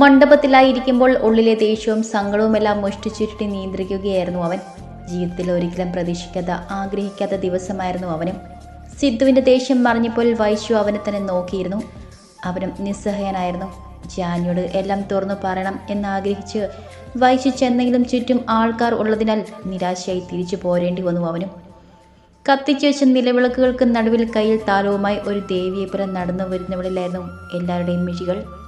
മണ്ഡപത്തിലായിരിക്കുമ്പോൾ ഉള്ളിലെ ദേഷ്യവും സങ്കടവുമെല്ലാം മുഷ്ടിച്ചുരുട്ടി നിയന്ത്രിക്കുകയായിരുന്നു അവൻ. ജീവിതത്തിൽ ഒരിക്കലും പ്രതീക്ഷിക്കാത്ത ആഗ്രഹിക്കാത്ത ദിവസമായിരുന്നു അവനും. സിദ്ധുവിന്റെ ദേഷ്യം മറിഞ്ഞപ്പോൾ വൈശു അവനെ തന്നെ നോക്കിയിരുന്നു. അവനും നിസ്സഹയനായിരുന്നു. ജാനിയോട് എല്ലാം തുറന്നു പറയണം എന്നാഗ്രഹിച്ച് വൈശു ചെന്നെങ്കിലും ചുറ്റും ആൾക്കാർ ഉള്ളതിനാൽ നിരാശയായി തിരിച്ചു പോരേണ്ടി വന്നു അവനും. കത്തിച്ചു വെച്ച നിലവിളക്കുകൾക്ക് നടുവിൽ കയ്യിൽ താലവുമായി ഒരു ദേവിയെപ്പുറം നടന്നു വരുന്നവളിലായിരുന്നു എല്ലാവരുടെയും മിഴികൾ.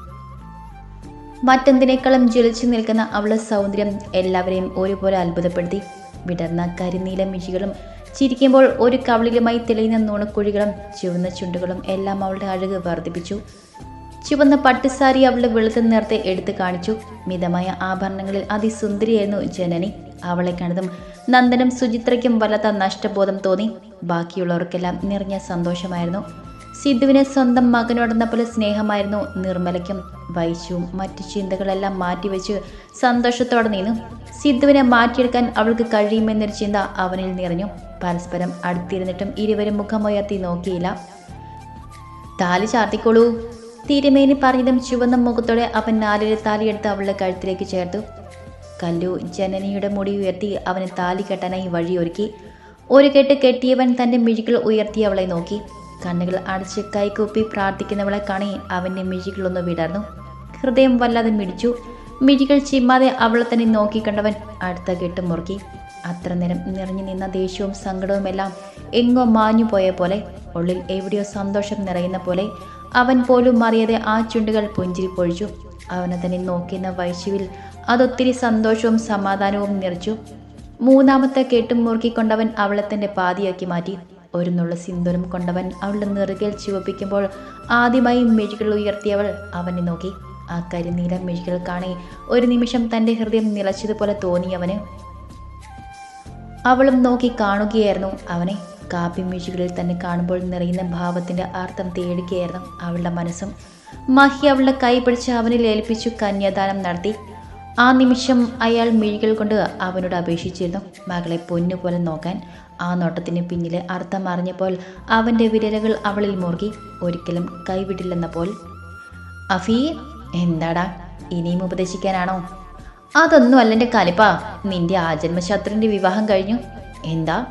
മറ്റെന്തിനേക്കാളും ജ്വലിച്ചു നിൽക്കുന്ന അവളുടെ സൗന്ദര്യം എല്ലാവരെയും ഒരുപോലെ അത്ഭുതപ്പെടുത്തി. വിടർന്ന കരിനീല മിഴികളും ചിരിക്കുമ്പോൾ ഒരു കവളിലുമായി തെളിയുന്ന നുണക്കുഴികളും ചുവന്ന ചുണ്ടുകളും എല്ലാം അവളുടെ അഴക് വർദ്ധിപ്പിച്ചു. ചുവന്ന പട്ടുസാരി അവളുടെ വെളുത്ത നേരത്തെ എടുത്തു കാണിച്ചു. മിതമായ ആഭരണങ്ങളിൽ അതിസുന്ദരിയായിരുന്നു ജനനി. അവളെ കണ്ടതും നന്ദനും സുചിത്രയ്ക്കും വല്ലാത്ത നഷ്ടബോധം തോന്നി. ബാക്കിയുള്ളവർക്കെല്ലാം നിറഞ്ഞ സന്തോഷമായിരുന്നു. സിദ്ധുവിനെ സ്വന്തം മകനോടെന്ന പോലെ സ്നേഹമായിരുന്നു നിർമ്മലയ്ക്കും വൈശുവും. മറ്റു ചിന്തകളെല്ലാം മാറ്റിവെച്ച് സന്തോഷത്തോടെ നിന്നു. സിദ്ധുവിനെ മാറ്റിയെടുക്കാൻ അവൾക്ക് കഴിയുമെന്നൊരു ചിന്ത അവനിൽ നിറഞ്ഞു. പരസ്പരം അടുത്തിരുന്നിട്ടും ഇരുവരും മുഖമുയർത്തി നോക്കിയില്ല. താലി ചാർത്തിക്കോളൂ. തിരുമേനി പറഞ്ഞതും ചുവന്ന മുഖത്തോടെ അവൻ നാലിലെ താലിയെടുത്ത് അവളുടെ കഴുത്തിലേക്ക് ചേർത്തു. കല്ലു ജനനിയുടെ മുടി ഉയർത്തി അവന് താലി കെട്ടാനായി വഴിയൊരുക്കി. ഒരു കെട്ട് കെട്ടിയവൻ തന്റെ മിഴികൾ ഉയർത്തി അവളെ നോക്കി. കണ്ണുകൾ അടച്ച് കൈകൂപ്പി പ്രാർത്ഥിക്കുന്നവളെ കാണി അവന്റെ മിഴികളൊന്ന് വിടർന്നു. ഹൃദയം വല്ലാതെ മിടിച്ചു. മിഴികൾ ചിമ്മാതെ അവളെ തന്നെ നോക്കിക്കണ്ടവൻ അടുത്ത കെട്ട് മുറുക്കി. അത്ര നേരം നിറഞ്ഞു നിന്ന ദേഷ്യവും സങ്കടവുമെല്ലാം എങ്ങോ മാഞ്ഞു പോയ പോലെ ഉള്ളിൽ എവിടെയോ സന്തോഷം നിറയുന്ന പോലെ അവൻ പോലും അറിയാതെ ആ ചുണ്ടുകൾ പുഞ്ചിരി പൊഴിച്ചു. അവനെ തന്നെ നോക്കിയെന്ന വൈശുവിൽ അതൊത്തിരി സന്തോഷവും സമാധാനവും നിറച്ചു. മൂന്നാമത്തെ കെട്ടും മുറുക്കിക്കൊണ്ടവൻ അവളെ തന്റെ പാതിയാക്കി മാറ്റി. ഒരു നുള്ള സിന്ദൂരം കൊണ്ടവൻ അവളുടെ നെറുകയിൽ ചുവപ്പിക്കുമ്പോൾ ആദ്യമായി മെഴുകൾ ഉയർത്തിയവൾ അവനെ നോക്കി. ആ കരിനീല മെഴുകൾ കാണി ഒരു നിമിഷം തന്റെ ഹൃദയം നിലച്ചതുപോലെ തോന്നിയവന് അവളും നോക്കി കാണുകയായിരുന്നു അവനെ. കാപ്പി മെഴുകളിൽ തന്നെ കാണുമ്പോൾ നിറയുന്ന ഭാവത്തിന്റെ അർത്ഥം തേടുകയായിരുന്നു അവളുടെ മനസ്സും. മഹി അവളുടെ കൈ പിടിച്ച് അവനിൽ ഏൽപ്പിച്ചു കന്യാദാനം നടത്തി. ആ നിമിഷം അയാൾ മിഴികൾ കൊണ്ട് അവനോട് അപേക്ഷിച്ചിരുന്നു. മകളെ പൊന്നുപോലെ നോക്കാൻ ആ നോട്ടത്തിന് പിന്നിലെ അർത്ഥം അറിഞ്ഞപ്പോൾ അവന്റെ വിരലുകൾ അവളിൽ മുറുകി ഒരിക്കലും കൈവിടില്ലെന്ന പോൽ. അഫീ എന്താടാ? ഇനിയും ഉപദേശിക്കാനാണോ? അതൊന്നും അല്ല എന്റെ കലിപ്പാ. നിന്റെ ആജന്മശത്രുവിന്റെ വിവാഹം കഴിഞ്ഞു. എന്താ?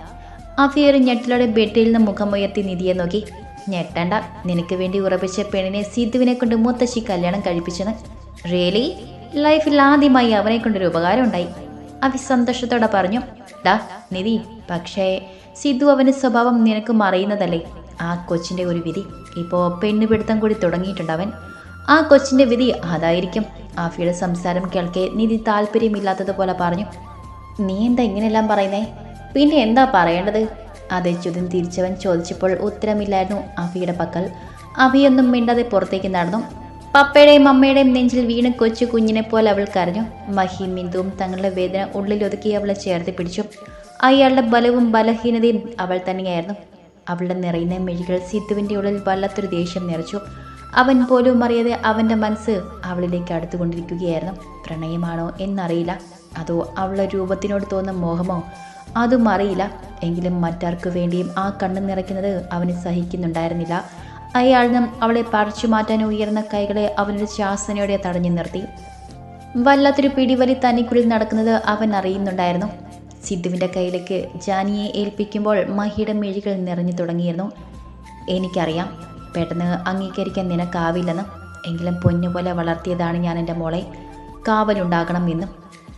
അഫിയർ ഞെട്ടിലൂടെ ബെഡിൽ നിന്ന് മുഖമുയർത്തി നിധിയെ നോക്കി. ഞെട്ടണ്ട. നിനക്ക് വേണ്ടി ഉറപ്പിച്ച പെണ്ണിനെ സിദ്ധുവിനെ കൊണ്ട് മുത്തശ്ശി കല്യാണം കഴിപ്പിച്ചെന്ന്. റിയലി ലൈഫിൽ ആദ്യമായി അവനെ കൊണ്ടൊരു ഉപകാരം ഉണ്ടായി. അവി സന്തോഷത്തോടെ പറഞ്ഞു. ഡാ നിധി പക്ഷേ സിദ്ധു അവന്റെ സ്വഭാവം നിനക്ക് മറയുന്നതല്ലേ? ആ കൊച്ചിന്റെ ഒരു വിധി. ഇപ്പോൾ പെണ്ണുപിടുത്തം കൂടി തുടങ്ങിയിട്ടുണ്ട് അവൻ ആ കൊച്ചിന്റെ വിധി അതായിരിക്കും. ആഫിയുടെ സംസാരം കേൾക്കെ നിധി താല്പര്യമില്ലാത്തതുപോലെ പറഞ്ഞു. നീ എന്താ ഇങ്ങനെയെല്ലാം പറയുന്നേ? പിന്നെ എന്താ പറയേണ്ടത്? അതെ ചുതിൻ തിരിച്ചവൻ ചോദിച്ചപ്പോൾ ഉത്തരമില്ലായിരുന്നു അഫിയുടെ പക്കൽ. അഫിയൊന്നും മിണ്ടാതെ പുറത്തേക്ക് നടന്നു. പപ്പയുടെയും അമ്മയുടെയും നെഞ്ചിൽ വീണ് കൊച്ചു കുഞ്ഞിനെ പോലെ അവൾ കരഞ്ഞു. മഹിയും മിന്ദുവും തങ്ങളുടെ വേദന ഉള്ളിലൊതുക്കി അവളെ ചേർത്ത് പിടിച്ചു. അയാളുടെ ബലവും ബലഹീനതയും അവൾ തന്നെയായിരുന്നു. അവളുടെ നിറയുന്ന മെഴികൾ സിദ്ധുവിന്റെ ഉള്ളിൽ വല്ലാത്തൊരു ദേഷ്യം നിറച്ചു. അവൻ പോലും അറിയാതെ അവന്റെ മനസ്സ് അവളിലേക്ക് അടുത്തുകൊണ്ടിരിക്കുകയായിരുന്നു. പ്രണയമാണോ എന്നറിയില്ല. അതോ അവളുടെ രൂപത്തിനോട് തോന്നുന്ന മോഹമോ? അതും അറിയില്ല. എങ്കിലും മറ്റാർക്കു വേണ്ടിയും ആ കണ്ണു നിറയ്ക്കുന്നത് അവന് സഹിക്കുന്നുണ്ടായിരുന്നില്ല. അയാളിനും അവളെ പറിച്ചു മാറ്റാൻ ഉയർന്ന കൈകളെ അവനൊരു ശാസനയോടെ തടഞ്ഞു നിർത്തി. വല്ലാത്തൊരു പിടിവലി തനിക്കുള്ളിൽ നടക്കുന്നത് അവൻ അറിയുന്നുണ്ടായിരുന്നു. സിദ്ധുവിന്റെ കയ്യിലേക്ക് ജാനിയെ ഏൽപ്പിക്കുമ്പോൾ മഹിയുടെ മിഴികൾ നിറഞ്ഞു തുടങ്ങിയിരുന്നു. എനിക്കറിയാം പെട്ടെന്ന് അംഗീകരിക്കാൻ നിനക്കാവില്ലെന്ന്. എങ്കിലും പൊന്നുപോലെ വളർത്തിയതാണ് ഞാൻ എന്റെ മോളെ. കാവലുണ്ടാകണം എന്നും.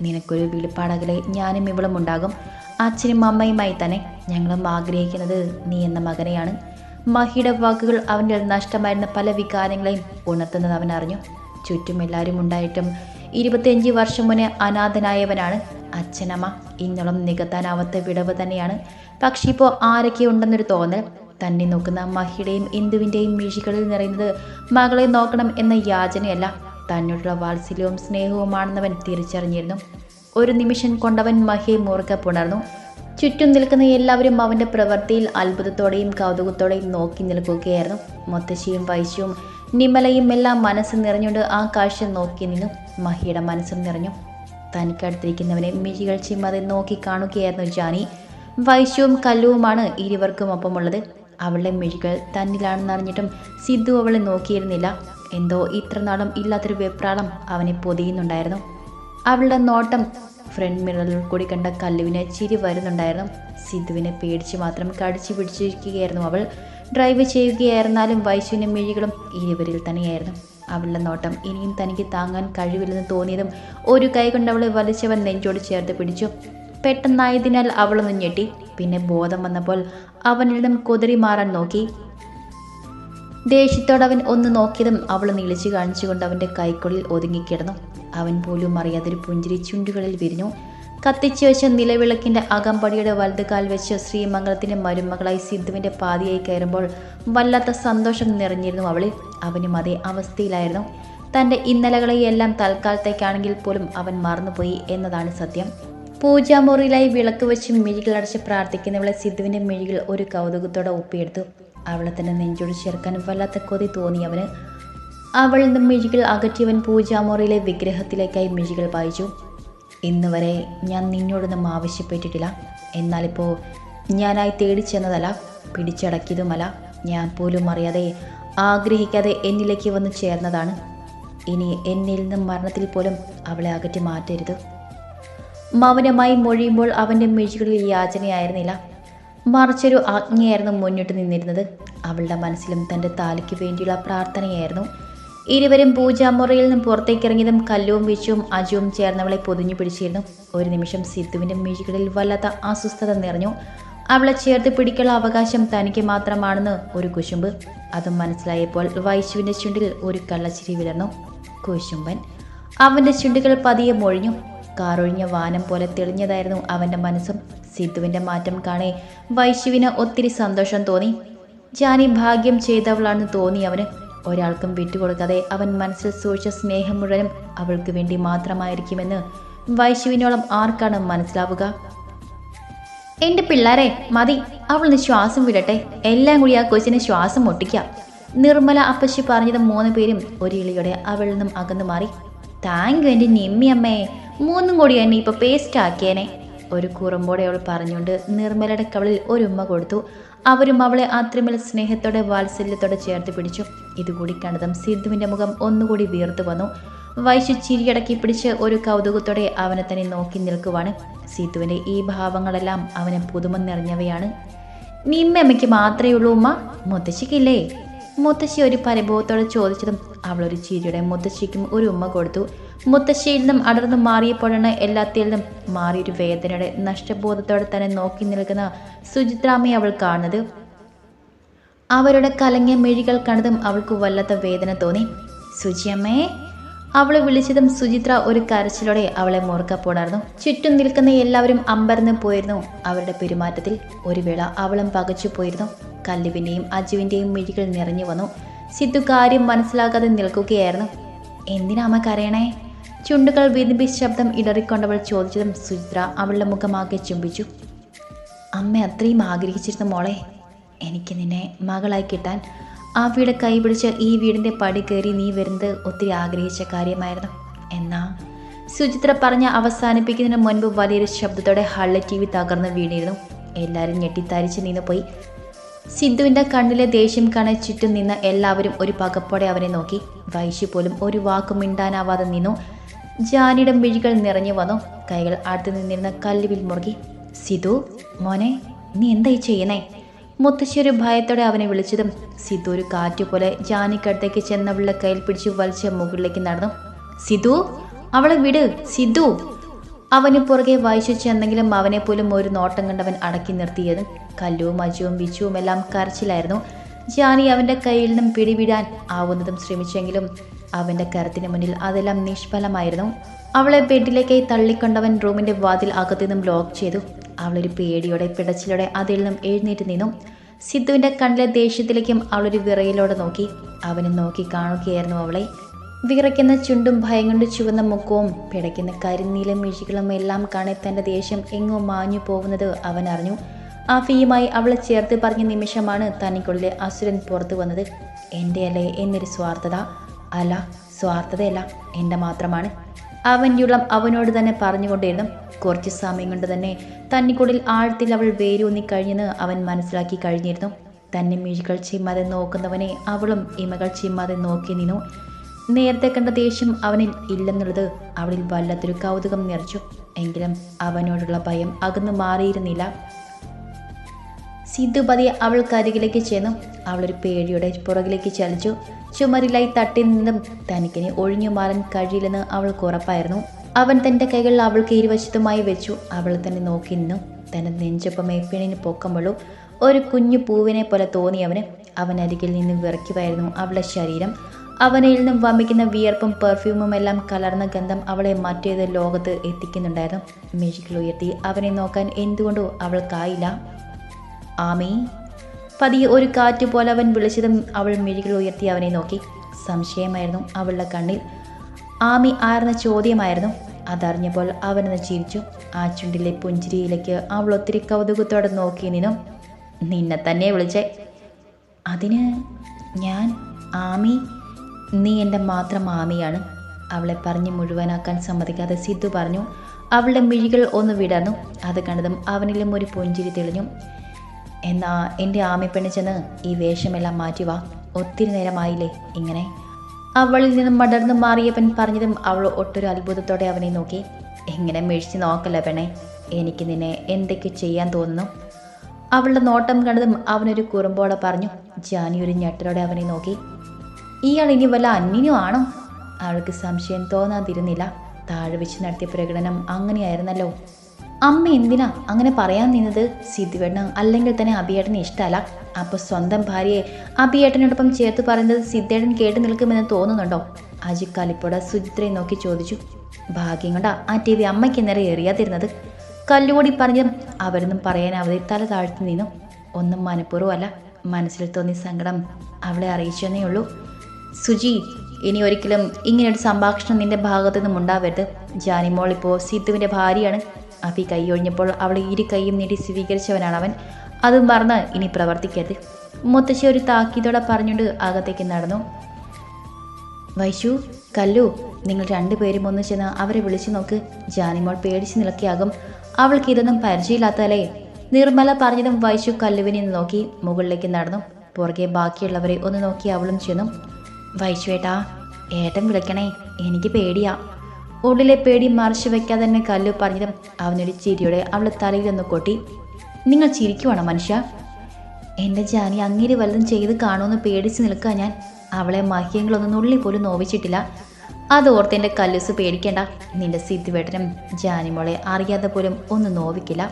നിനക്കൊരു വിളിപ്പാടകലെ ഞാനും ഇവളും ഉണ്ടാകും. അച്ഛനും അമ്മയുമായി തന്നെ ഞങ്ങളും ആഗ്രഹിക്കുന്നത് നീ എന്ന മകനെയാണ്. മഹിയുടെ വാക്കുകൾ അവന്റെ നഷ്ടമായിരുന്ന പല വികാരങ്ങളെയും ഉണർത്തുന്നത് അവൻ അറിഞ്ഞു. ചുറ്റും എല്ലാവരും ഉണ്ടായിട്ടും ഇരുപത്തിയഞ്ച് വർഷം മുന്നേ അനാഥനായവനാണ് അച്ഛനമ്മ. ഇന്നോളം നികത്താനാവാത്ത വിടവ് തന്നെയാണ്. പക്ഷേ ഇപ്പോൾ ആരൊക്കെ ഉണ്ടെന്നൊരു തോന്നൽ. തന്നെ നോക്കുന്ന മഹിയുടെയും ഇന്ദുവിന്റെയും മിഴികളിൽ നിറയുന്നത് മകളെ നോക്കണം എന്ന യാചനയല്ല. തന്നോടുള്ള വാത്സല്യവും സ്നേഹവുമാണെന്നവൻ തിരിച്ചറിഞ്ഞിരുന്നു. ഒരു നിമിഷം കൊണ്ടവൻ മഹിയെ മുറുക്കെ പുണർന്നു. ചുറ്റും നിൽക്കുന്ന എല്ലാവരും അവന്റെ പ്രവൃത്തിയിൽ അത്ഭുതത്തോടെയും കൗതുകത്തോടെയും നോക്കി നിൽക്കുകയായിരുന്നു. മുത്തശ്ശിയും വൈശ്യവും നിമലയും എല്ലാം മനസ്സ് നിറഞ്ഞുകൊണ്ട് ആ കാഴ്ച നോക്കി നിന്നു. മഹിയുടെ മനസ്സും നിറഞ്ഞു. തനിക്കടുത്തിരിക്കുന്നവനെ മിഴികൾ ചിമ്മാതെ നോക്കി കാണുകയായിരുന്നു ജാനി. വൈശ്യവും കല്ലുവുമാണ് ഇരുവർക്കും ഒപ്പമുള്ളത്. അവളുടെ മിഴികൾ തന്നിലാണെന്നറിഞ്ഞിട്ടും സിദ്ധു അവളെ നോക്കിയിരുന്നില്ല. എന്തോ ഇത്ര നാളും ഇല്ലാത്തൊരു വെപ്രാളം അവനെ പൊതിയുന്നുണ്ടായിരുന്നു. അവളുടെ നോട്ടം ഫ്രണ്ട് മിററിൽ കൂടി കണ്ട കല്ലുവിനെ ചിരി വരുന്നുണ്ടായിരുന്നു. സിദ്ധുവിനെ പേടിച്ച് മാത്രം കടിച്ചു പിടിച്ചിരിക്കുകയായിരുന്നു അവൾ. ഡ്രൈവ് ചെയ്യുകയായിരുന്നാലും വൈശുവിന്റെ മിഴികളും ഇരുവരിൽ തന്നെയായിരുന്നു. അവളുടെ നോട്ടം ഇനിയും തനിക്ക് താങ്ങാൻ കഴിവില്ലെന്ന് തോന്നിയതും ഒരു കൈ കൊണ്ട് അവളെ വലിച്ചവൻ നെഞ്ചോട് ചേർത്ത് പിടിച്ചു. പെട്ടെന്നായതിനാൽ അവളൊന്ന് ഞെട്ടി. പിന്നെ ബോധം വന്നപ്പോൾ അവനിൽ നിന്നും കുതിരി മാറാൻ നോക്കി. ദേഷ്യത്തോടെ അവൻ ഒന്ന് നോക്കിയതും അവൾ നിളിച്ചു കാണിച്ചുകൊണ്ട് അവന്റെ കൈക്കുള്ളിൽ ഒതുങ്ങിക്കിടന്നു. അവൻ പോലും അറിയാതൊരു പുഞ്ചിരി ചുണ്ടുകളിൽ വിരിഞ്ഞു. കത്തിച്ചു വെച്ച നിലവിളക്കിന്റെ അകമ്പടിയുടെ വലതുകാൽ വെച്ച് ശ്രീമംഗലത്തിന്റെ മരുമകളായി സിദ്ധുവിന്റെ പാതിയായി കയറുമ്പോൾ വല്ലാത്ത സന്തോഷം നിറഞ്ഞിരുന്നു അവളിൽ. അവനും അതേ അവസ്ഥയിലായിരുന്നു. തന്റെ ഇന്നലകളെയെല്ലാം തൽക്കാലത്തേക്കാണെങ്കിൽ പോലും അവൻ മറന്നുപോയി എന്നതാണ് സത്യം. പൂജാമുറിയിലായി വിളക്ക് വെച്ച് മിഴികളടച്ച് പ്രാർത്ഥിക്കുന്നവളെ സിദ്ധുവിന്റെ മിഴികൾ ഒരു കൗതുകത്തോടെ ഒപ്പിയെടുത്തു. അവളെ തന്നെ നെഞ്ചോട് ചേർക്കാൻ വല്ലാത്ത കൊതി തോന്നി അവന്. അവൾ നിന്നും മിഴികൾ അകറ്റിയവൻ പൂജാമുറിയിലെ വിഗ്രഹത്തിലേക്കായി മിഴികൾ വായിച്ചു ഇന്ന് വരെ ഞാൻ നിന്നോടൊന്നും ആവശ്യപ്പെട്ടിട്ടില്ല. എന്നാലിപ്പോൾ ഞാനായി തേടി ചെന്നതല്ല. പിടിച്ചടക്കിയതുമല്ല. ഞാൻ പോലും അറിയാതെ ആഗ്രഹിക്കാതെ എന്നിലേക്ക് വന്ന് ചേർന്നതാണ്. ഇനി എന്നിൽ നിന്നും മരണത്തിൽ പോലും അവളെ അകറ്റി മാറ്റരുത്. മൗനമായി മൊഴിയുമ്പോൾ അവന്റെ മിഴികളിൽ യാചനയായിരുന്നില്ല. മറിച്ചൊരു ആജ്ഞയായിരുന്നു മുന്നിട്ട് നിന്നിരുന്നത്. അവളുടെ മനസ്സിലും തന്റെ താലിക്ക് വേണ്ടിയുള്ള പ്രാർത്ഥനയായിരുന്നു. ഇരുവരും പൂജാമുറിയിൽ നിന്നും പുറത്തേക്കിറങ്ങിയതും കല്ലുവും വിച്ചുവും അജുവും ചേർന്നവളെ പൊതിഞ്ഞു പിടിച്ചിരുന്നു. ഒരു നിമിഷം സിദ്ധുവിന്റെ മിഴികളിൽ വല്ലാത്ത അസ്വസ്ഥത നിറഞ്ഞു. അവളെ ചേർത്ത് പിടിക്കാനുള്ള അവകാശം തനിക്ക് മാത്രമാണെന്ന് ഒരു കുശുമ്പ്. അതും മനസ്സിലായപ്പോൾ വൈശുവിന്റെ ചുണ്ടിൽ ഒരു കള്ളച്ചിരി വിടർന്നു കുശുമ്പൻ അവന്റെ ചുണ്ടുകൾ പതിയെ മൊഴിഞ്ഞു. കാറൊഴിഞ്ഞ വാനം പോലെ തെളിഞ്ഞതായിരുന്നു അവന്റെ മനസ്സും. സിദ്ധുവിന്റെ മാറ്റം കാണേ വൈശുവിന് ഒത്തിരി സന്തോഷം തോന്നി. ജാനി ഭാഗ്യം ചെയ്തവളാണെന്ന് തോന്നി അവന്. ഒരാൾക്കും വിട്ടുകൊടുക്കാതെ അവൻ മനസ്സിൽ സൂക്ഷിച്ച സ്നേഹം മുഴുവനും അവൾക്ക് വേണ്ടി മാത്രമായിരിക്കുമെന്ന് വൈശുവിനോളം ആർക്കാണ് മനസ്സിലാവുക? എന്റെ പിള്ളേരെ മതി. അവളൊന്ന് ശ്വാസം വിടട്ടെ. എല്ലാം കൂടി ആ കൊച്ചിനെ ശ്വാസം ഒട്ടിക്കാം നിർമ്മല അപ്പശി പറഞ്ഞത് മൂന്ന് പേരും ഒരു ഇളിയോടെ അവളിൽ നിന്നും അകന്നു മാറി. താങ്ക് യു എന്റെ അമ്മയെ മൂന്നും കൂടി എന്നെ ഇപ്പൊ പേസ്റ്റ് ആക്കിയേനെ. ഒരു കുറുമ്പോടെ അവൾ പറഞ്ഞുകൊണ്ട് നിർമ്മലയുടെ കവളിൽ ഒരു ഉമ്മ കൊടുത്തു. അവരും അവളെ അത്രമേൽ സ്നേഹത്തോടെ വാത്സല്യത്തോടെ ചേർത്ത് പിടിച്ചു. ഇതുകൂടി കണ്ടതും സിദ്ധുവിന്റെ മുഖം ഒന്നുകൂടി വീർത്തു വന്നു. വൈശു ചിരിയടക്കി പിടിച്ച് ഒരു കൗതുകത്തോടെ അവനെ തന്നെ നോക്കി നിൽക്കുവാണ്. സിദ്ധുവിന്റെ ഈ ഭാവങ്ങളെല്ലാം അവനെ പുതുമ നിറഞ്ഞവയാണ്. നിമ്മമ്മയ്ക്ക് മാത്രമേ ഉള്ളൂ ഉമ്മ. മുത്തശ്ശിക്കില്ലേ? മുത്തശ്ശി ഒരു പരിഭവത്തോടെ ചോദിച്ചതും അവളൊരു ചിരിയുടെ മുത്തശ്ശിക്കും ഒരു ഉമ്മ കൊടുത്തു. മുത്തശ്ശിയിൽ നിന്നും അടർന്നു മാറിയപ്പോഴാണ് എല്ലാത്തിൽ നിന്നും മാറിയൊരു വേദനയുടെ നഷ്ടബോധത്തോടെ തന്നെ നോക്കി നിൽക്കുന്ന സുചിത്രാമ്മയെ അവൾ കാണുന്നത്. അവരുടെ കലങ്ങിയ മിഴികൾ കണ്ടതും അവൾക്ക് വല്ലാത്ത വേദന തോന്നി. സുചിയമ്മേ അവളെ വിളിച്ചതും സുചിത്ര ഒരു കരച്ചിലോടെ അവളെ മുറുക്കപ്പോടായിരുന്നു ചുറ്റും നിൽക്കുന്ന എല്ലാവരും അമ്പരന്ന് പോയിരുന്നു അവരുടെ പെരുമാറ്റത്തിൽ. ഒരു വേള അവളും പകച്ചു പോയിരുന്നു. കല്ലുവിന്റെയും അജുവിന്റെയും മിഴികൾ നിറഞ്ഞു വന്നു. സിദ്ധു കാര്യം മനസ്സിലാക്കാതെ നിൽക്കുകയായിരുന്നു. എന്തിനാ അമ്മ കരയണേ? ചുണ്ടുകൾ വിനിപിച്ച ശബ്ദം ഇടറിക്കൊണ്ടവൾ ചോദിച്ചതും സുചിത്ര അവളുടെ മുഖമാകെ ചുംബിച്ചു. അമ്മ അത്രയും ആഗ്രഹിച്ചിരുന്ന മോളെ എനിക്ക് നിന്നെ മകളായി കിട്ടാൻ ആ വീട് കൈപിടിച്ച് ഈ വീടിന്റെ പടി കയറി നീ വരുന്നത് ഒത്തിരി ആഗ്രഹിച്ച കാര്യമായിരുന്നു. എന്നാ സുചിത്ര പറഞ്ഞ അവസാനിപ്പിക്കുന്നതിന് മുൻപ് വലിയൊരു ശബ്ദത്തോടെ ഹള്ള ടി വി തകർന്ന് വീണിരുന്നു. എല്ലാവരും ഞെട്ടിത്താരിച്ച് നിന്ന് പോയി. സിദ്ധുവിന്റെ കണ്ണിലെ ദേഷ്യം കാണാൻ ചുറ്റും നിന്ന എല്ലാവരും ഒരു പകപ്പോടെ അവനെ നോക്കി. വൈശി പോലും ഒരു വാക്കും മിണ്ടാനാവാതെ നിന്നു. ജാനിയുടെ മിഴികൾ നിറഞ്ഞു വന്നു. കൈകൾ അടുത്ത് നിന്നിരുന്ന കല്ലുവിൽ മുറുകി സിധു മോനെ നീ എന്തായി ചെയ്യുന്നേ? മുത്തശ്ശി ഒരു ഭയത്തോടെ അവനെ വിളിച്ചതും സിധു ഒരു കാറ്റുപോലെ ജാനിക്കടുത്തേക്ക് ചെന്നവളുടെ കയ്യിൽ പിടിച്ച് വലിച്ച മുകളിലേക്ക് നടന്നു. സിധു അവളെ വിട് സിധു. അവന് പുറകെ വായിച്ചു ചെന്നെങ്കിലും അവനെ പോലും ഒരു നോട്ടം കണ്ടവൻ അടക്കി നിർത്തിയത് കല്ലുവും അജുവും വിച്ചുവും എല്ലാം കരച്ചിലായിരുന്നു. ജാനി അവന്റെ കയ്യിൽ നിന്നും പിടിവിടാൻ ആവുന്നതും ശ്രമിച്ചെങ്കിലും അവന്റെ കരത്തിന് മുന്നിൽ അതെല്ലാം നിഷ്ഫലമായിരുന്നു. അവളെ ബെഡിലേക്കായി തള്ളിക്കൊണ്ടവൻ റൂമിന്റെ വാതിൽ അകത്തു നിന്നും ലോക്ക് ചെയ്തു. അവളൊരു പേടിയോടെ പിടച്ചിലോടെ അതിൽ നിന്നും എഴുന്നേറ്റ് നിന്നു. സിദ്ധുവിന്റെ കണ്ണിലെ ദേഷ്യത്തിലേക്കും അവളൊരു വിറയിലോടെ നോക്കി. അവനെ നോക്കി കാണുകയായിരുന്നു അവളെ. വിറയ്ക്കുന്ന ചുണ്ടും ഭയം കൊണ്ട് ചുവന്ന മുഖവും പിടയ്ക്കുന്ന കരിനീല മിഴികളും എല്ലാം കാണെ തന്റെ ദേഷ്യം എങ്ങോ മാഞ്ഞു പോകുന്നത് അവൻ അറിഞ്ഞു. ആഫിയുമായി അവളെ ചേർത്ത് പറഞ്ഞ നിമിഷമാണ് തനിക്കുള്ളിലെ അസുരൻ പുറത്തു വന്നത്. എന്റെ അല്ലേ? എന്നൊരു സ്വാർത്ഥത. അല്ല സ്വാർത്ഥതയല്ല. എന്റെ മാത്രമാണ്. അവൻ യുളം അവനോട് തന്നെ പറഞ്ഞുകൊണ്ടിരുന്നു. കുറച്ച് സമയം കൊണ്ട് തന്നെ തന്നിക്കുള്ളിൽ ആഴത്തിൽ അവൾ വേരൂന്നി കഴിഞ്ഞെന്ന് അവൻ മനസ്സിലാക്കി കഴിഞ്ഞിരുന്നു. തന്നെ മിഴികൾ ചിമ്മാതെ നോക്കുന്നവനെ അവളും ഇമകൾ ചിമ്മാതെ നോക്കി നിന്നു. നേരത്തെ കണ്ട ദേഷ്യം അവനിൽ ഇല്ലെന്നുള്ളത് അവളിൽ വല്ലാത്തൊരു കൗതുകം നിറച്ചു. എങ്കിലും അവനോടുള്ള ഭയം അകന്നു മാറിയിരുന്നില്ല. സിദ്ധു പതിയെ അവൾക്കരികിലേക്ക് ചെന്നു. അവളൊരു പേടിയുടെ പുറകിലേക്ക് ചലിച്ചു. ചുമരിലായി തട്ടി നിന്നും തനിക്കിനി ഒഴിഞ്ഞു മാറാൻ കഴിയില്ലെന്ന് അവൾക്ക് ഉറപ്പായിരുന്നു. അവൻ തന്റെ കൈകൾ അവൾക്ക് ഇരുവശത്തുമായി വെച്ചു. അവൾ തന്നെ നോക്കി നിന്നു. തന്റെ നെഞ്ചൊപ്പമേ പിണിന് പൊക്കമുള്ളൂ ഒരു കുഞ്ഞു പൂവിനെ പോലെ തോന്നി അവന്. അവൻ അരികിൽ നിന്ന് വിറയ്ക്കുമായിരുന്നു അവളുടെ ശരീരം. അവനിൽ നിന്നും വമിക്കുന്ന വിയർപ്പും പെർഫ്യൂമും എല്ലാം കലർന്ന ഗന്ധം അവളെ മറ്റേത് ലോകത്ത് എത്തിക്കുന്നുണ്ടായിരുന്നു. മെഷിക്കൽ ഉയർത്തി അവനെ നോക്കാൻ എന്തുകൊണ്ടോ അവൾക്കായില്ല. ആമി പതിയെ ഒരു കാറ്റ് പോലെ അവൻ വിളിച്ചതും അവൾ മിഴികൾ ഉയർത്തി അവനെ നോക്കി. സംശയമായിരുന്നു അവളുടെ കണ്ണിൽ. ആമി ആർന്ന ചോദ്യമായിരുന്നു. അതറിഞ്ഞപ്പോൾ അവനെന്ന് ചിരിച്ചു. ആ ചുണ്ടിലെ പുഞ്ചിരിയിലേക്ക് അവൾ ഒത്തിരി കൗതുകത്തോടെ നോക്കി നിന്നു. നിന്നെ തന്നെ വിളിച്ചേ. അതിന് ഞാൻ ആമി നീ എന്റെ മാത്രം ആമിയാണ്. അവളെ പറഞ്ഞ് മുഴുവനാക്കാൻ സമ്മതിക്കാതെ സിദ്ധു പറഞ്ഞു. അവളുടെ മിഴികൾ ഒന്ന് വിടർന്നു. അത് കണ്ടതും അവനിലും ഒരു പുഞ്ചിരി തെളിഞ്ഞു. എന്നാ എന്റെ ആമിപ്പെണ്ണ് ചെന്ന് ഈ വേഷമെല്ലാം മാറ്റി വാ ഒത്തിരി നേരമായില്ലേ ഇങ്ങനെ. അവളിൽ നിന്നും മടർന്നു മാറിയപ്പൻ പറഞ്ഞതും അവൾ ഒട്ടൊരു അത്ഭുതത്തോടെ അവനെ നോക്കി. എങ്ങനെ മേഴിച്ച് നോക്കല്ല പെണ്ണെ? എനിക്ക് നിന്നെ എന്തൊക്കെ ചെയ്യാൻ തോന്നുന്നു? അവളുടെ നോട്ടം കണ്ടതും അവനൊരു കുറുമ്പോടെ പറഞ്ഞു. ജാനി ഒരു ഞെട്ടലോടെ അവനെ നോക്കി. ഇയാൾ ഇനി വല്ല അന്യനും ആണോ? അവൾക്ക് സംശയം തോന്നാതിരുന്നില്ല. താഴെ വെച്ച് നടത്തിയ പ്രകടനം അങ്ങനെയായിരുന്നല്ലോ. അമ്മ എന്തിനാ അങ്ങനെ പറയാൻ നിന്നത്? സിദ്ധുവേട്ടന് അല്ലെങ്കിൽ തന്നെ അബിയേട്ടന് ഇഷ്ടമല്ല. അപ്പോൾ സ്വന്തം ഭാര്യയെ അബിയേട്ടനോടൊപ്പം ചേർത്ത് പറയുന്നത് സിദ്ധേട്ടൻ കേട്ട് നിൽക്കുമെന്ന് തോന്നുന്നുണ്ടോ? അജി കലിപ്പോടെ സുചിത്രയെ നോക്കി ചോദിച്ചു. ഭാഗ്യം കൊണ്ടാ ആ ടി വി അമ്മയ്ക്ക് നേരെ എറിയാതിരുന്നത് കല്ലുകൂടി പറഞ്ഞതും അവരൊന്നും പറയാനാവതെ തല താഴ്ത്തി നിന്നു. ഒന്നും മനഃപൂർവമല്ല. മനസ്സിൽ തോന്നിയ സങ്കടം അവളെ അറിയിച്ചെന്നേ ഉള്ളൂ. സുജി ഇനി ഒരിക്കലും ഇങ്ങനൊരു സംഭാഷണം നിന്റെ ഭാഗത്തു നിന്നും ഉണ്ടാവരുത് ജാനിമോൾ ഇപ്പോൾ സിദ്ധുവിന്റെ ഭാര്യയാണ്. അഫി കൈയൊഴിഞ്ഞപ്പോൾ അവളെ ഇരു കൈയും നീട്ടി സ്വീകരിച്ചവനാണ് അവൻ അതും മറന്ന് ഇനി പ്രവർത്തിക്കരുത്. മുത്തശ്ശി ഒരു താക്കീതോടെ പറഞ്ഞുകൊണ്ട് അകത്തേക്ക് നടന്നു. വൈശു കല്ലു നിങ്ങൾ രണ്ടുപേരും ഒന്ന് ചെന്ന് അവരെ വിളിച്ചു നോക്ക്. ജാനിമോൾ പേടിച്ച് നിലക്കിയാകും അവൾക്ക് ഇതൊന്നും പരിചയമില്ലാത്തതല്ലേ? നിർമ്മല പറഞ്ഞതും വൈശു കല്ലുവിനെ നോക്കി മുകളിലേക്ക് നടന്നു. പുറകെ ബാക്കിയുള്ളവരെ ഒന്ന് നോക്കി അവളും ചെന്നു. വൈശു ഏട്ടാ ഏട്ടൻ വിളിക്കണേ. എനിക്ക് പേടിയാ. ഉള്ളിലെ പേടി മറച്ചു വെക്കാതെ തന്നെ കല്ലു പറഞ്ഞതും അവനൊരു ചിരിയോടെ അവളെ തലയിലൊന്ന് കൊട്ടി. നിങ്ങൾ ചിരിക്കുവാണോ മനുഷ്യ? എന്റെ ജാനി അങ്ങേര് വല്ലതും ചെയ്ത് കാണുമെന്ന് പേടിച്ച് നിൽക്കുക ഞാൻ. അവളെ മഹ്യങ്ങളൊന്നും നുള്ളി പോലും നോവിച്ചിട്ടില്ല. അത് ഓർത്ത് എന്റെ കല്ലൂസ് പേടിക്കേണ്ട. നിന്റെ സിദ്ധിവേട്ടനും ജാനിമോളെ അറിയാതെ പോലും ഒന്ന് നോവിക്കില്ല.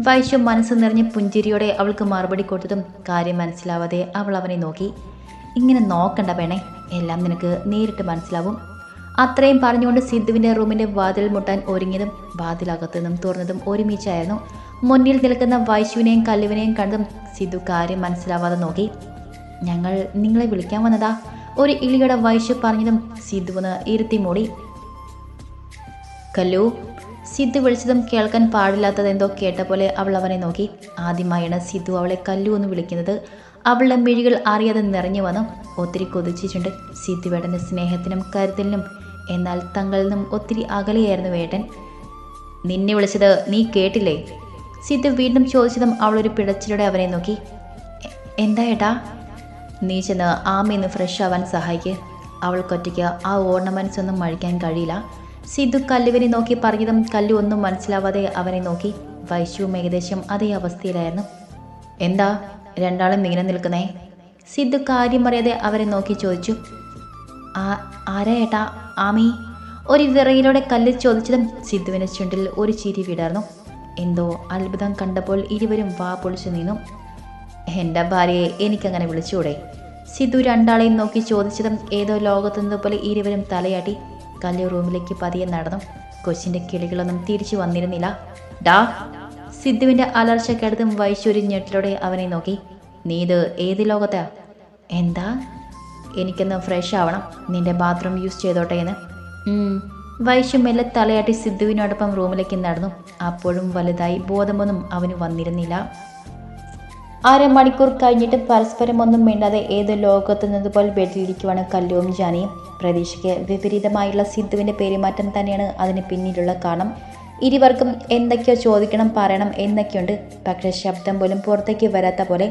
വൈശ്വ മനസ്സ് നിറഞ്ഞ പുഞ്ചിരിയോടെ അവൾക്ക് മറുപടി കൊടുത്തതും കാര്യം മനസ്സിലാവാതെ അവൾ അവനെ നോക്കി. ഇങ്ങനെ നോക്കണ്ട വേണേ എല്ലാം നിനക്ക് നേരിട്ട് മനസ്സിലാവും. അത്രയും പറഞ്ഞുകൊണ്ട് സിദ്ധുവിന്റെ റൂമിന്റെ വാതിൽ മുട്ടാൻ ഒരുങ്ങിയതും വാതിലകത്തു നിന്നും തുറന്നതും ഒരുമിച്ചായിരുന്നു. മുന്നിൽ നിൽക്കുന്ന വൈശുവിനെയും കല്ലുവിനെയും കണ്ടതും സിദ്ധു കാര്യം മനസ്സിലാവാതെ നോക്കി. ഞങ്ങൾ നിങ്ങളെ വിളിക്കാൻ വന്നതാ ഒരു ഇളിയുടെ വൈശു പറഞ്ഞതും സിദ്ധുവിന് ഇരുത്തി മൂടി. കല്ലു സിദ്ധു വിളിച്ചതും കേൾക്കാൻ പാടില്ലാത്തതെന്തോ കേട്ട പോലെ അവൾ അവനെ നോക്കി. ആദ്യമായാണ് സിദ്ധു അവളെ കല്ലു എന്ന് വിളിക്കുന്നത്. അവളുടെ മിഴികൾ അറിയാതെ നിറഞ്ഞു വന്നു ഒത്തിരി കൊതിച്ചിട്ടുണ്ട്. സിദ്ധുവേട്ടന്റെ സ്നേഹത്തിനും കരുതലിനും എന്നാൽ തങ്ങളിൽ നിന്നും ഒത്തിരി അകലെയായിരുന്നു വേട്ടൻ. നിന്നെ വിളിച്ചത് നീ കേട്ടില്ലേ? സിദ്ധു വീണ്ടും ചോദിച്ചതും അവളൊരു പിടച്ചിലൂടെ അവനെ നോക്കി. "എ- എന്താ ഏട്ടാ? നീ ചെന്ന് ആമയെന്ന് ഫ്രഷ് ആവാൻ സഹായിക്ക്. അവൾക്കൊറ്റയ്ക്ക് ആ ഓർണമെന്റ്സ് ഒന്നും മഴിക്കാൻ കഴിയില്ല. സിദ്ധു കല്ലുവിനെ നോക്കി പറഞ്ഞതും കല്ലു ഒന്നും മനസ്സിലാവാതെ അവനെ നോക്കി. വൈശുവും ഏകദേശം അതേ അവസ്ഥയിലായിരുന്നു. എന്താ? രണ്ടാളും ഇങ്ങനെ നിൽക്കുന്നേ? സിദ്ധു കാര്യം അറിയാതെ അവരെ നോക്കി ചോദിച്ചു. ആ ആരാ ഏട്ടാ? ആമി? ഒരു വിറയിലൂടെ കല്ല് ചോദിച്ചതും സിദ്ധുവിന്റെ ചുണ്ടിൽ ഒരു ചിരി വിടർന്നു. എന്തോ അത്ഭുതം കണ്ടപ്പോൾ ഇരുവരും വാ പൊളിച്ചു നിന്നു. എന്റെ ഭാര്യയെ എനിക്കങ്ങനെ വിളിച്ചുകൂടെ? സിദ്ധു രണ്ടാളെയും നോക്കി ചോദിച്ചതും ഏതോ ലോകത്തുനിന്ന് പോലെ ഇരുവരും തലയാട്ടി കല്ല് റൂമിലേക്ക് പതിയെ നടന്നു. കൊച്ചിന്റെ കിളികളൊന്നും തിരിച്ചു വന്നിരുന്നില്ല. ഡാ സിദ്ധുവിന്റെ അലർച്ച കേട്ടതും വൈശൂരി ഞെട്ടിലൂടെ അവനെ നോക്കി. നീ ഇത് ഏത് ലോകത്താ? എന്താ? എനിക്കൊന്ന് ഫ്രഷ് ആവണം. നിന്റെ ബാത്റൂം യൂസ് ചെയ്തോട്ടെ എന്ന്. വൈശു മെല്ലെ തലയാട്ടി സിദ്ധുവിനോടൊപ്പം റൂമിലേക്ക് നടന്നു. അപ്പോഴും വലുതായി ബോധമൊന്നും അവന് വന്നിരുന്നില്ല. അരമണിക്കൂർ കഴിഞ്ഞിട്ട് പരസ്പരം ഒന്നും മിണ്ടാതെ ഏത് ലോകത്തു നിന്നതുപോലെ ബെഡിലിരിക്കുവാണ് കല്ലുവും ജാനിയും. പ്രതീക്ഷയ്ക്ക് വിപരീതമായുള്ള സിദ്ധുവിന്റെ പെരുമാറ്റം തന്നെയാണ് അതിന് പിന്നിലുള്ള കാരണം. ഇരുവർക്കും എന്തൊക്കെയോ ചോദിക്കണം പറയണം എന്നൊക്കെയുണ്ട്. പക്ഷേ ശബ്ദം പോലും പുറത്തേക്ക് വരാത്ത പോലെ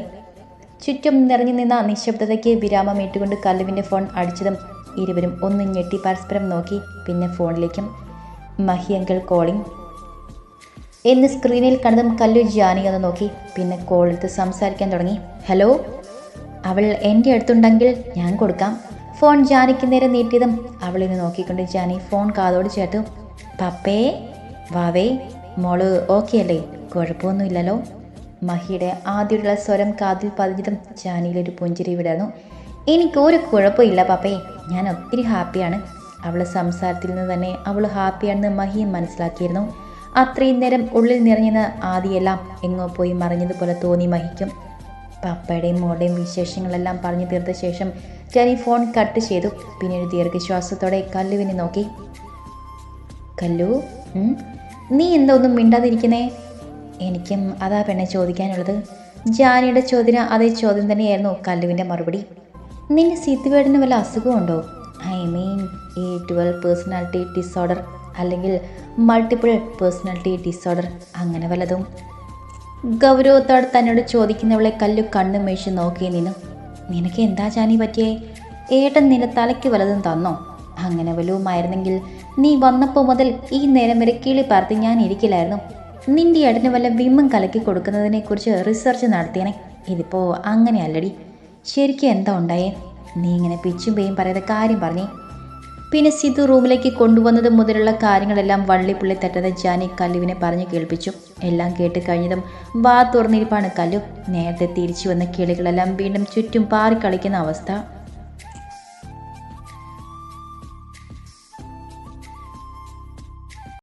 ചുറ്റും നിറഞ്ഞു നിന്ന നിശബ്ദതയ്ക്ക് വിരാമം ഇട്ടുകൊണ്ട് കല്ലുവിന്റെ ഫോൺ അടിച്ചതും ഇരുവരും ഒന്ന് ഞെട്ടി പരസ്പരം നോക്കി. പിന്നെ ഫോണിലേക്കും മഹി അങ്കിൾ കോളിംഗ് എന്ന് സ്ക്രീനിൽ കണ്ടതും കല്ലു ജാനി ഒന്ന് നോക്കി. പിന്നെ കോൾ എടുത്ത് സംസാരിക്കാൻ തുടങ്ങി. ഹലോ അവൾ എന്റെ അടുത്തുണ്ടെങ്കിൽ ഞാൻ കൊടുക്കാം. ഫോൺ ജാനിക്ക് നേരെ നീട്ടിയതും അവളിനെ നോക്കിക്കൊണ്ട് ജാനി ഫോൺ കാതോട് ചേർത്തു. പപ്പേ വാവേ മോൾ ഓക്കെ അല്ലേ കുഴപ്പമൊന്നുമില്ലല്ലോ. മഹിയുടെ ആദ്യമുള്ള സ്വരം കാതിൽ പതിഞ്ഞതും ജാനിയിലൊരു പുഞ്ചിരി വിടാനു എനിക്ക് ഒരു കുഴപ്പമില്ല പാപ്പേ. ഞാൻ ഒത്തിരി ഹാപ്പിയാണ്. അവൾ സംസാരത്തിൽ നിന്ന് തന്നെ അവൾ ഹാപ്പിയാണെന്ന് മഹിയും മനസ്സിലാക്കിയിരുന്നു. അത്രയും നേരം ഉള്ളിൽ നിറഞ്ഞെന്ന് ആദ്യമെല്ലാം എങ്ങോ പോയി മറിഞ്ഞതുപോലെ തോന്നി മഹിക്കും. പപ്പയുടെയും മോളുടെയും വിശേഷങ്ങളെല്ലാം പറഞ്ഞു തീർത്ത ശേഷം ജാനി ഫോൺ കട്ട് ചെയ്തു. പിന്നെ ദീർഘശ്വാസത്തോടെ കല്ലുവിനെ നോക്കി. കല്ലു നീ എന്താ ഒന്നും മിണ്ടാതിരിക്കുന്നേ? എനിക്കും അതാ പെണ്ണെ ചോദിക്കാനുള്ളത്. ജാനിയുടെ ചോദ്യം അതേ ചോദ്യം തന്നെയായിരുന്നു കല്ലുവിന്റെ മറുപടി. നിന്റെ സീത്തുവേടിന് വല്ല അസുഖമുണ്ടോ? ഐ മീൻ ഈ ട്വൽവ് പേഴ്സണാലിറ്റി ഡിസോർഡർ അല്ലെങ്കിൽ മൾട്ടിപ്പിൾ പേഴ്സണാലിറ്റി ഡിസോർഡർ അങ്ങനെ വല്ലതും. ഗൗരവത്തോടെ തന്നോട് ചോദിക്കുന്നവളെ കല്ലു കണ്ണു മേശു നോക്കി നിന്നു. നിനക്ക് എന്താ ജാനി പറ്റിയേ? ഏട്ടൻ നിന്റെ തലയ്ക്ക് വല്ലതും തന്നോ? അങ്ങനെ വല്ലതുമായിരുന്നെങ്കിൽ നീ വന്നപ്പോൾ മുതൽ ഈ നേരം വരെ കിളി പാർത്തി ഞാൻ ഇരിക്കില്ലായിരുന്നു. നിന്റെ അടിന് വല്ല വിമ്മും കലക്കി കൊടുക്കുന്നതിനെക്കുറിച്ച് റിസർച്ച് നടത്തിയനെ. ഇതിപ്പോൾ അങ്ങനെയല്ലടി ശരിക്കും എന്താ ഉണ്ടായേ? നീ ഇങ്ങനെ പിച്ചും പേയും പറയാതെ കാര്യം പറഞ്ഞേ. പിന്നെ സിധു റൂമിലേക്ക് കൊണ്ടുവന്നത് മുതലുള്ള കാര്യങ്ങളെല്ലാം വള്ളിപ്പുള്ളി തെറ്റത് ജാനി കല്ലുവിനെ പറഞ്ഞു കേൾപ്പിച്ചു. എല്ലാം കേട്ട് കഴിഞ്ഞതും വാ തുറന്നിരിപ്പാണ് കല്ലു. നേരത്തെ തിരിച്ചു വന്ന കിളികളെല്ലാം വീണ്ടും ചുറ്റും പാറിക്കളിക്കുന്ന അവസ്ഥ.